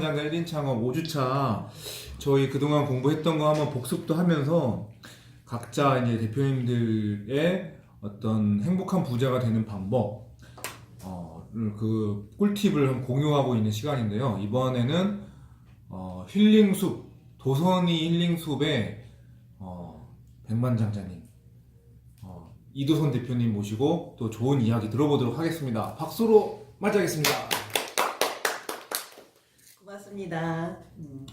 장자 1인 창업 5주차 저희 그동안 공부했던 거 한번 복습도 하면서 각자 이제 대표님들의 어떤 행복한 부자가 되는 방법 어, 그 꿀팁을 공유하고 있는 시간인데요. 이번에는 어, 힐링숲 도선이 힐링숲의 어, 백만장자님 어, 이도선 대표님 모시고 또 좋은 이야기 들어보도록 하겠습니다. 박수로 맞이하겠습니다. 고맙습니다. 음.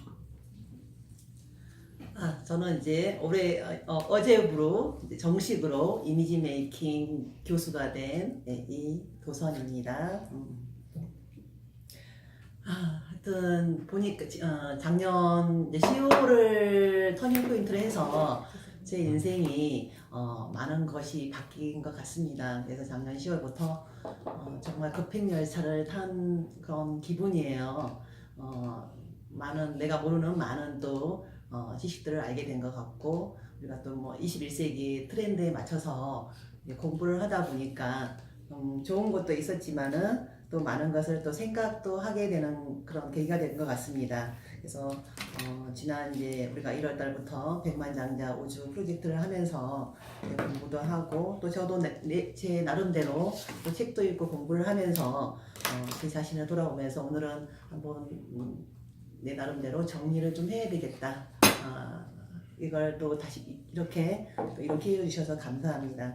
아, 저는 이제 올해 어, 어제부로 이제 정식으로 이미지 메이킹 교수가 된 네, 이도선입니다. 음. 아, 하여튼 보니까 어, 작년 이제 10월을 터닝 포인트로 해서 제 인생이 어, 많은 것이 바뀐 것 같습니다. 그래서 작년 10월부터 어, 정말 급행 열차를 탄 그런 기분이에요. 어, 많은 내가 모르는 많은 또 어, 지식들을 알게 된 것 같고 우리가 또 뭐 21세기 트렌드에 맞춰서 공부를 하다 보니까 음, 좋은 것도 있었지만은 또 많은 것을 또 생각도 하게 되는 그런 계기가 된 것 같습니다. 그래서 어, 지난 이제 우리가 1월 달부터 백만장자 우주 프로젝트를 하면서 공부도 하고 또 저도 내- 내- 제 나름대로 또 책도 읽고 공부를 하면서 어, 제 자신을 돌아오면서 오늘은 한번 음, 내 나름대로 정리를 좀 해야 되겠다. 아, 이걸 또 다시 이렇게 또 이렇게 해주셔서 감사합니다.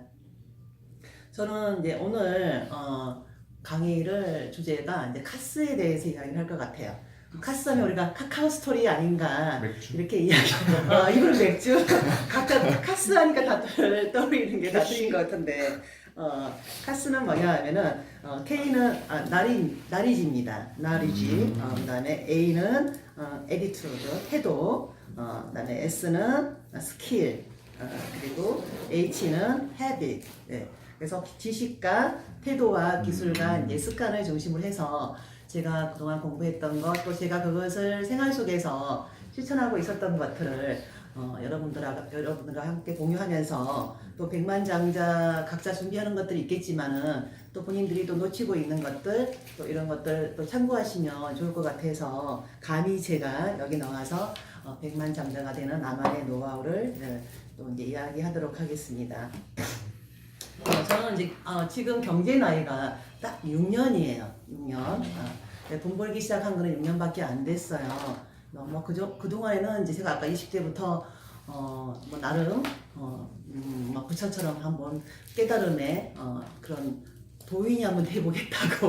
저는 이제 오늘 어, 강의를 주제가 이제 카스에 대해서 이야기를 할 것 같아요. 카스하면 우리가 카카오 스토리 아닌가 맥주. 이렇게 이야기. 어, 이걸 맥주. 각각 카스 하니까 다들 떠오르는 게 다들인 것 같은데. 어, 카스는 뭐냐 하면은 어, K는 아, 나리 나리지입니다. 나리지. 어, 그 다음에 A는 어, 에디튜드 태도. 어, 그 다음에 S는 스킬. 어, 그리고 H는 habit. 네. 그래서 지식과 태도와 기술과 이제 습관을 중심으로 해서 제가 그동안 공부했던 것, 또 제가 그것을 생활 속에서 실천하고 있었던 것들을 어, 여러분들과, 여러분들과 함께 공유하면서 또 백만장자 각자 준비하는 것들이 있겠지만은 또 본인들이 또 놓치고 있는 것들 또 이런 것들 또 참고하시면 좋을 것 같아서 감히 제가 여기 나와서 어, 백만장자가 되는 나만의 노하우를 네, 또 이제 이야기하도록 하겠습니다. 어, 저는 이제 어, 지금 경제 나이가 딱 6년이에요. 6년. 어, 돈 벌기 시작한 거는 6년밖에 안 됐어요. 어, 뭐 그저 그동안에는 이제 제가 아까 20대부터 어, 뭐 나름 어, 음, 막 부처처럼 한번 깨달음에 어, 그런 도인이 한번 해보겠다고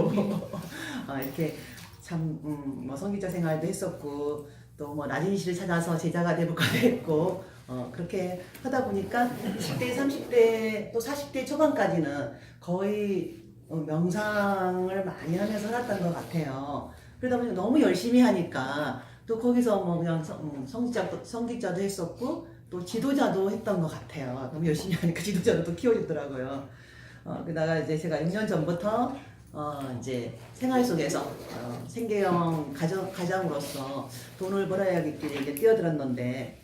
어, 이렇게 참 음, 뭐 성기자 생활도 했었고 또뭐 시를 찾아서 제자가 되볼까도 했고 어, 그렇게 하다 보니까 10대, 30대 또 40대 초반까지는 거의 어, 명상을 많이 하면서 살았던 것 같아요. 그러다 보니 너무 열심히 하니까 또 거기서 뭐 그냥 성, 음, 성직자도, 성직자도 했었고 또 지도자도 했던 것 같아요. 너무 열심히 하니까 지도자도 또 키워주더라고요. 어, 그다가 이제 제가 6년 전부터 어, 이제 생활 속에서 어, 생계형 가정, 가장으로서 돈을 벌어야겠길래 이제 뛰어들었는데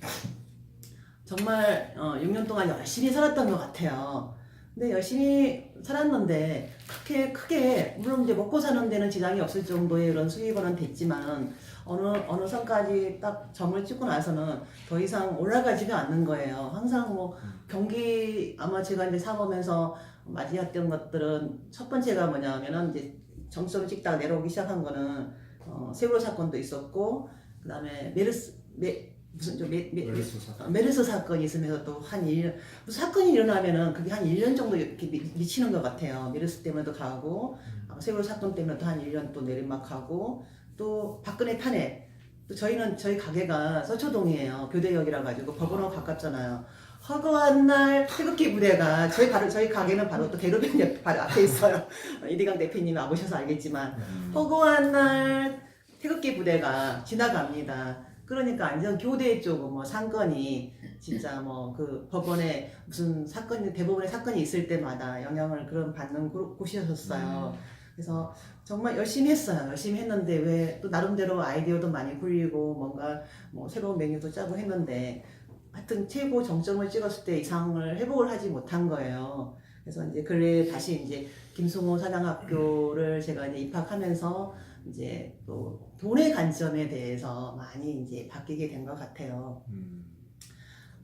정말 어, 6년 동안 열심히 살았던 것 같아요. 근데 열심히 살았는데 크게 크게 물론 이제 먹고 사는 데는 지장이 없을 정도의 그런 수익은 됐지만 어느 어느 선까지 딱 점을 찍고 나서는 더 이상 올라가지가 않는 거예요. 항상 뭐 경기 아마 제가 이제 사보면서 맞이했던 것들은 첫 번째가 뭐냐면은 이제 점수를 찍다가 내려오기 시작한 거는 어, 세월호 사건도 있었고 그다음에 메르스 메 무슨 좀 메, 메, 메르스 사건. 어, 메르스 사건이 있으면서 또 한 1년, 무슨 사건이 일어나면은 그게 한 1년 정도 이렇게 미, 미치는 것 같아요. 메르스 때문에도 가고, 아, 세월호 사건 때문에 또한 1년 또 내리막하고, 또 박근혜 탄핵. 또 저희는, 저희 가게가 서초동이에요. 교대역이라 가지고 법원하고 가깝잖아요. 허거한 날 태극기 부대가 저희 바로 저희 가게는 바로 또 대로변역 바로 앞에 있어요. 이대강 대표님이 와보셔서 알겠지만 허거한 날 태극기 부대가 지나갑니다. 그러니까 완전 교대 쪽뭐 상권이 진짜 뭐 그 법원에 무슨 사건이 대법원에 사건이 있을 때마다 영향을 그런 받는 곳- 곳이었어요. 그래서 정말 열심히 했어요. 열심히 했는데 왜 또 나름대로 아이디어도 많이 굴리고 뭔가 뭐 새로운 메뉴도 짜고 했는데 하여튼 최고 정점을 찍었을 때 이상을 회복을 하지 못한 거예요. 그래서 이제 근래 다시 이제 김승호 사장학교를 제가 이제 입학하면서 이제 또 돈의 관점에 대해서 많이 이제 바뀌게 된 것 같아요. 음.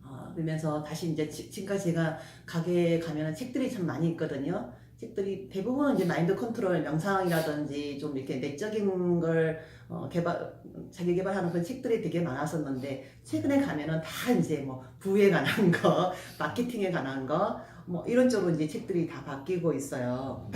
어, 그러면서 다시 이제 지- 지금까지 제가 가게에 가면은 책들이 참 많이 있거든요. 책들이 대부분은 이제 마인드 컨트롤, 명상이라든지 좀 이렇게 내적인 걸 어, 개발, 자기 개발하는 그런 책들이 되게 많았었는데 최근에 가면은 다 이제 뭐 부에 관한 거, 마케팅에 관한 거, 뭐 이런 쪽으로 이제 책들이 다 바뀌고 있어요.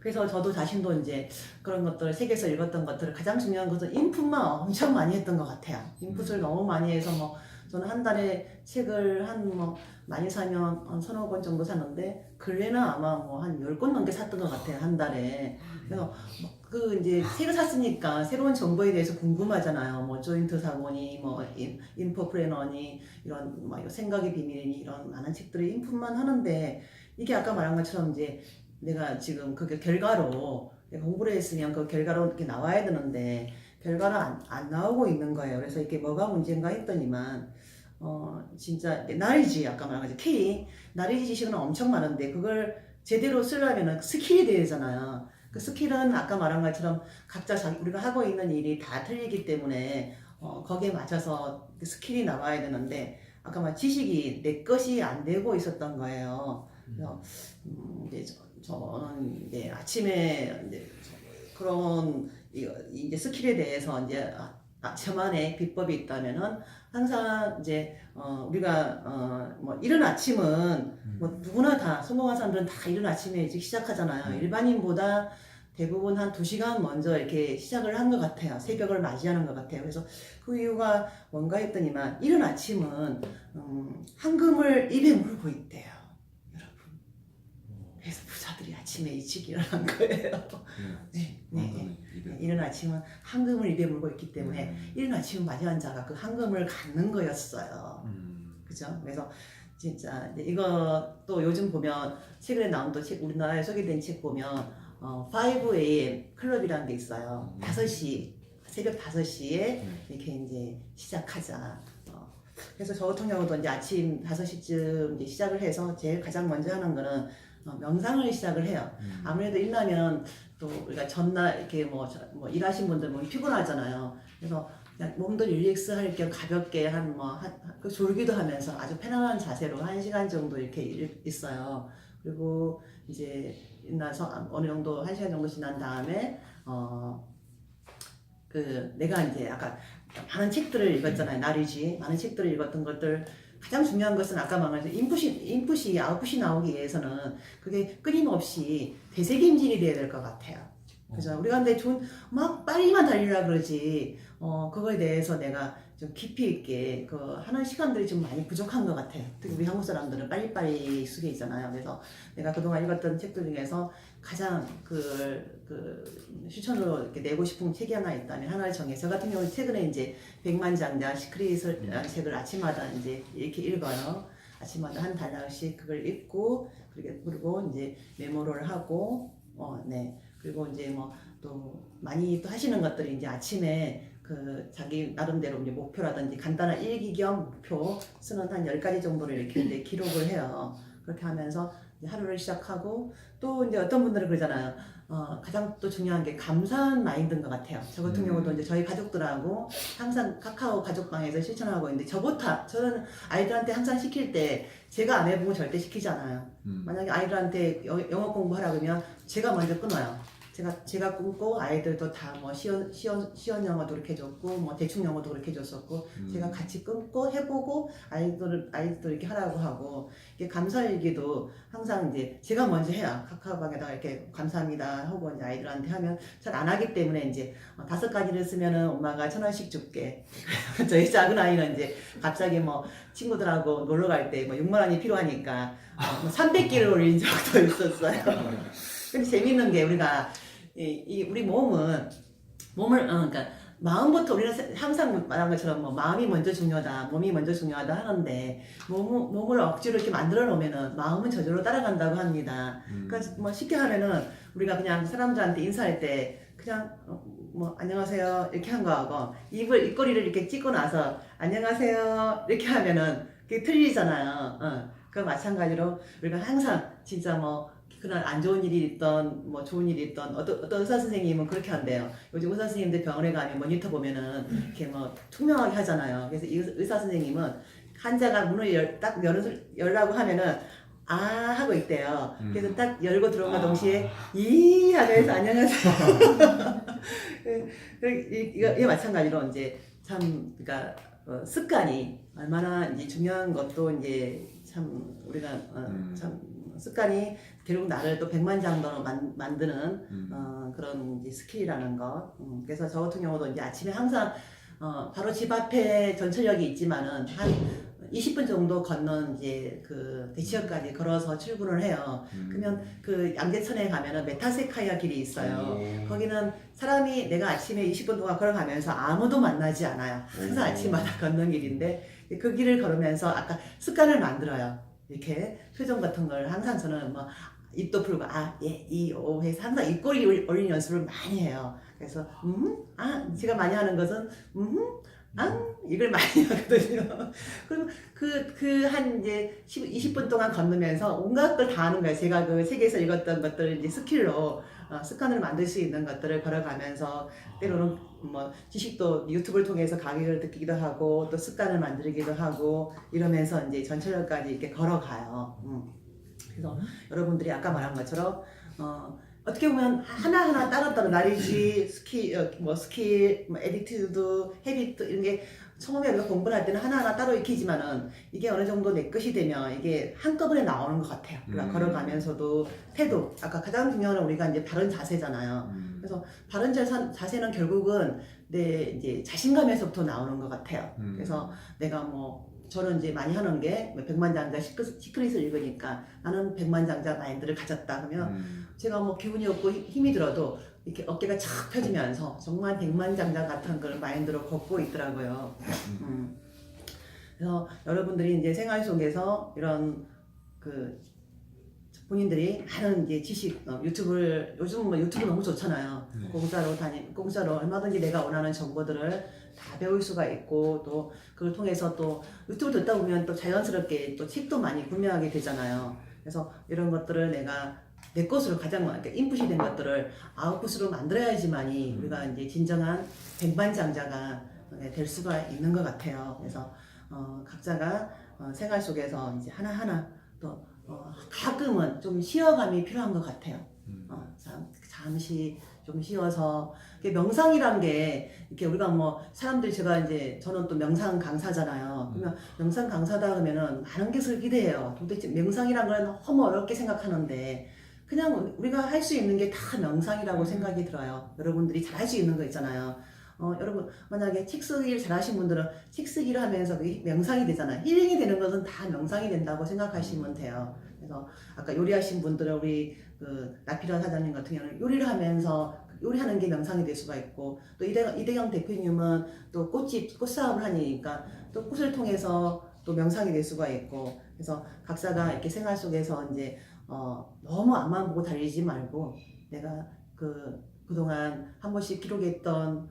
그래서 저도 자신도 이제 그런 것들을 책에서 읽었던 것들을 가장 중요한 것은 인풋만 엄청 많이 했던 것 같아요. 인풋을 너무 많이 해서 뭐 저는 한 달에 책을 한 뭐 많이 사면 한 서너 권 정도 샀는데 근래는 아마 뭐 한 열 권 넘게 샀던 것 같아요 한 달에. 그래서 뭐그 이제 책을 샀으니까 새로운 정보에 대해서 궁금하잖아요. 뭐 조인트 사고니 뭐 인- 인포프레너니 이런 뭐 생각의 비밀이니 이런 많은 책들을 인풋만 하는데 이게 아까 말한 것처럼 이제 내가 지금 그게 결과로 내가 공부를 했으면 그 결과로 이렇게 나와야 되는데 결과는 안, 안 나오고 있는 거예요. 그래서 이게 뭐가 문제인가 했더니만 어 진짜 나리지 아까 말한 거지 K 나리지 지식은 엄청 많은데 그걸 제대로 쓰려면 스킬이 되잖아요. 그 스킬은 아까 말한 것처럼 각자 자기 우리가 하고 있는 일이 다 틀리기 때문에 어, 거기에 맞춰서 그 스킬이 나와야 되는데 아까 말 지식이 내 것이 안 되고 있었던 거예요. 그래서 음, 이제 저, 저는 이제 아침에 이제 그런 이- 이제 스킬에 대해서 이제 아, 아, 저만의 비법이 있다면은 항상 이제 어, 우리가 어, 뭐 이른 아침은 뭐 누구나 다 성공한 사람들은 다 이른 아침에 일찍 시작하잖아요. 음. 일반인보다 대부분 한 두 시간 먼저 이렇게 시작을 한 것 같아요. 새벽을 맞이하는 것 같아요. 그래서 그 이유가 뭔가 했더니만 이른 아침은 음, 황금을 입에 물고 있대요. 부자들이 아침에 일찍 일어난 거예요. 네, 네, 네. 이른 아침은 황금을 입에 물고 있기 때문에 이른 아침을 맞이한 자가 그 황금을 갖는 거였어요. 음. 그죠? 그래서 진짜 이거 또 요즘 보면 최근에 나온 또 책, 우리나라에 소개된 책 보면 어, 5am 클럽이라는 게 있어요. 음. 5시, 새벽 5시에 이렇게 이제 시작하자. 어, 그래서 저 같은 경우도 이제 아침 5시쯤 이제 시작을 해서 제일 가장 먼저 하는 거는 어, 명상을 시작을 해요. 음. 아무래도 일나면 또 우리가 전날 이렇게 뭐, 저- 뭐 일하신 분들 보면 피곤하잖아요. 그래서 그냥 몸도 릴렉스 할 겸 가볍게 한뭐그 졸기도 하면서 아주 편안한 자세로 한 시간 정도 이렇게 일- 있어요. 그리고 이제 일나서 어느 정도 한 시간 정도 지난 다음에 어 그 내가 이제 아까 많은 책들을 읽었잖아요. 나르지 많은 책들을 읽었던 것들 가장 중요한 것은 아까 말한 인풋이 인풋이 아웃풋이 나오기 위해서는 그게 끊임없이 되새김질이 돼야 될 것 같아요. 그죠? 우리가 근데 좀막 빨리만 달리라 그러지, 어, 그거에 대해서 내가 좀 깊이 있게 그 하는 시간들이 좀 많이 부족한 것 같아요. 특히 우리 한국 사람들은 빨리빨리 속에 있잖아요. 그래서 내가 그동안 읽었던 책들 중에서 가장 그, 그, 추천으로 이렇게 내고 싶은 책이 하나 있다면 하나를 정해서 저 같은 경우는 최근에 이제 백만장자 시크릿을 라는 책을 아침마다 이제 이렇게 읽어요. 아침마다 한 단락씩 그걸 읽고 그리고 이제 메모를 하고 어, 네. 그리고 이제 뭐 또 많이 또 하시는 것들이 이제 아침에 그 자기 나름대로 이제 목표라든지 간단한 일기 겸 목표 쓰는 한 10가지 정도를 이렇게 이제 기록을 해요. 그렇게 하면서 하루를 시작하고 또 이제 어떤 분들은 그러잖아요. 어, 가장 또 중요한 게 감사한 마인드인 것 같아요. 저 같은 음. 경우도 이제 저희 가족들하고 항상 카카오 가족방에서 실천하고 있는데 저부터 저는 아이들한테 항상 시킬 때 제가 안 해보고 절대 시키지 않아요. 음. 만약에 아이들한테 여- 영어 공부하라 그러면 제가 먼저 끊어요. 제가 제가 끊고 아이들도 다 뭐 시원 시원 시원 영어도 그렇게 해줬고 뭐 대충 영어도 그렇게 해줬었고 음. 제가 같이 끊고 해보고 아이들 아이들 이렇게 하라고 하고 이게 감사일기도 항상 이제 제가 먼저 해요. 카카오방에다가 이렇게 감사합니다 하고 이제 아이들한테 하면 잘 안 하기 때문에 이제 어, 다섯 가지를 쓰면은 엄마가 천 원씩 줄게. 저희 작은 아이는 이제 갑자기 뭐 친구들하고 놀러 갈 때 뭐 6만 원이 필요하니까 어, 뭐 300개를 올린 적도 있었어요. 근데 재밌는 게 우리가 이, 이 우리 몸은 몸을 어, 그러니까 마음부터 우리는 세- 항상 말한 것처럼 뭐 마음이 먼저 중요하다, 몸이 먼저 중요하다 하는데 몸, 몸을 억지로 이렇게 만들어 놓으면은 마음은 저절로 따라간다고 합니다. 음. 그러니까 뭐 쉽게 하면은 우리가 그냥 사람들한테 인사할 때 그냥 어, 뭐 안녕하세요 이렇게 한 거하고 입을 입꼬리를 이렇게 찍고 나서 안녕하세요 이렇게 하면은 그게 틀리잖아요. 어. 그 마찬가지로 우리가 항상 진짜 뭐 그런 안 좋은 일이 있던 뭐 좋은 일이 있던 어떤 어떤 의사 선생님은 그렇게 한대요. 요즘 의사 선생님들 병원에 가면 모니터 보면은 이렇게 뭐 투명하게 하잖아요. 그래서 이 의사- 선생님은 환자가 문을 열, 딱 열, 열라고 하면은 아 하고 있대요. 음. 그래서 딱 열고 들어온과 아. 동시에 이 하면서 안녕하세요. 그, 이- 이거 이게 마찬가지로 이제 참 그러니까 어, 습관이 얼마나 이제 중요한 것도 이제 참 우리가 어, 음. 참 습관이 결국 나를 또 백만장도로 만, 만드는 음. 어, 그런 이제 스킬이라는 거. 음, 그래서 저 같은 경우도 이제 아침에 항상 어, 바로 집 앞에 전철역이 있지만은 한 20분 정도 건넌 이제 그 대치역까지 걸어서 출근을 해요. 음. 그러면 그 양재천에 가면은 메타세카이아 길이 있어요. 오. 거기는 사람이 내가 아침에 20분 동안 걸어가면서 아무도 만나지 않아요. 항상 오. 아침마다 걷는 길인데 그 길을 걸으면서 아까 습관을 만들어요. 이렇게 표정 같은 걸 항상 저는 뭐 입도 풀고 아, 예, 이, 오 해서 항상 입꼬리 올- 올리는 연습을 많이 해요. 그래서 음, 아, 제가 많이 하는 것은 음, 아, 이걸 많이 하거든요. 그리고 그, 그 한 이제 10, 20분 동안 건너면서 온갖 걸 다 하는 거예요. 제가 그 책에서 읽었던 것들을 이제 스킬로 어, 습관을 만들 수 있는 것들을 걸어가면서 때로는 뭐 지식도 유튜브를 통해서 강의를 듣기도 하고 또 습관을 만들기도 하고 이러면서 이제 전철역까지 이렇게 걸어가요. 음. 그래서 여러분들이 아까 말한 것처럼 어, 어떻게 보면 하나하나 따로따로 나리지 스킬 어, 뭐 스킬 뭐 에디튜드 헤비트 이런 게 처음에 우리가 공부를 할 때는 하나하나 따로 익히지만은 이게 어느 정도 내 것이 되면 이게 한꺼번에 나오는 것 같아요. 우리가 음. 걸어가면서도 태도 아까 가장 중요한 건 우리가 이제 바른 자세잖아요. 음. 바른 자세, 자세는 결국은 내 이제 자신감에서부터 나오는 것 같아요. 음. 그래서 내가 뭐 저는 이제 많이 하는 게 백만장자 시크- 시크릿을 읽으니까 나는 백만장자 마인드를 가졌다 그러면 음. 제가 뭐 기분이 없고 힘- 힘이 들어도 이렇게 어깨가 착 펴지면서 정말 백만장자 같은 걸 마인드로 걷고 있더라고요. 음. 그래서 여러분들이 이제 생활 속에서 이런 그 본인들이 많은 이제 지식 어, 유튜브를 요즘 뭐 유튜브 너무 좋잖아요. 네. 공짜로 다니 공짜로 얼마든지 내가 원하는 정보들을 다 배울 수가 있고 또 그걸 통해서 또 유튜브 듣다 보면 또 자연스럽게 또 책도 많이 구매하게 되잖아요. 그래서 이런 것들을 내가 내 것으로 가장 많- 그러니까 인풋이 된 것들을 아웃풋으로 만들어야지만이 음. 우리가 이제 진정한 백만장자가 네, 될 수가 있는 것 같아요. 그래서 어, 각자가 어, 생활 속에서 이제 하나하나 또 어, 가끔은 좀 쉬어감이 필요한 것 같아요. 음. 어, 잠, 잠시 좀 쉬어서 명상이란 게 이렇게 우리가 뭐 사람들이 제가 이제 저는 또 명상 강사잖아요. 그러면 명상 강사다 그러면은 많은 것을 기대해요. 도대체 명상이란 건 너무 어렵게 생각하는데 그냥 우리가 할 수 있는 게 다 명상이라고 음. 생각이 들어요. 여러분들이 잘 할 수 있는 거 있잖아요. 어, 여러분 만약에 책 쓰기를 잘하신 분들은 책 쓰기를 하면서 그게 명상이 되잖아요. 힐링이 되는 것은 다 명상이 된다고 생각하시면 돼요. 그래서 아까 요리하신 분들은 우리 그 나피라 사장님 같은 경우는 요리를 하면서 요리하는 게 명상이 될 수가 있고 또 이대경, 이대경 대표님은 또 꽃집 꽃사업을 하니까 또 꽃을 통해서 또 명상이 될 수가 있고 그래서 각자가 이렇게 생활 속에서 이제 어, 너무 앞만 보고 달리지 말고 내가 그 그동안 한 번씩 기록했던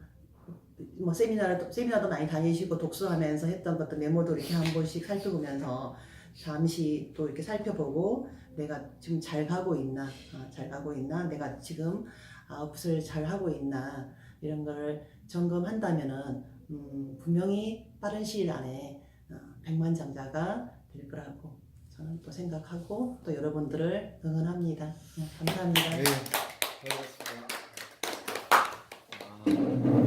뭐 세미나도 세미나도 많이 다니시고 독서하면서 했던 것도 메모도 이렇게 한 번씩 살펴보면서 잠시 또 이렇게 살펴보고 내가 지금 잘 가고 있나 어, 잘 가고 있나 내가 지금 아웃풋을 잘 하고 있나 이런 걸 점검한다면은 음, 분명히 빠른 시일 안에 어, 백만장자가 될 거라고 저는 또 생각하고 또 여러분들을 응원합니다. 네, 감사합니다. 네. 고맙습니다. 아.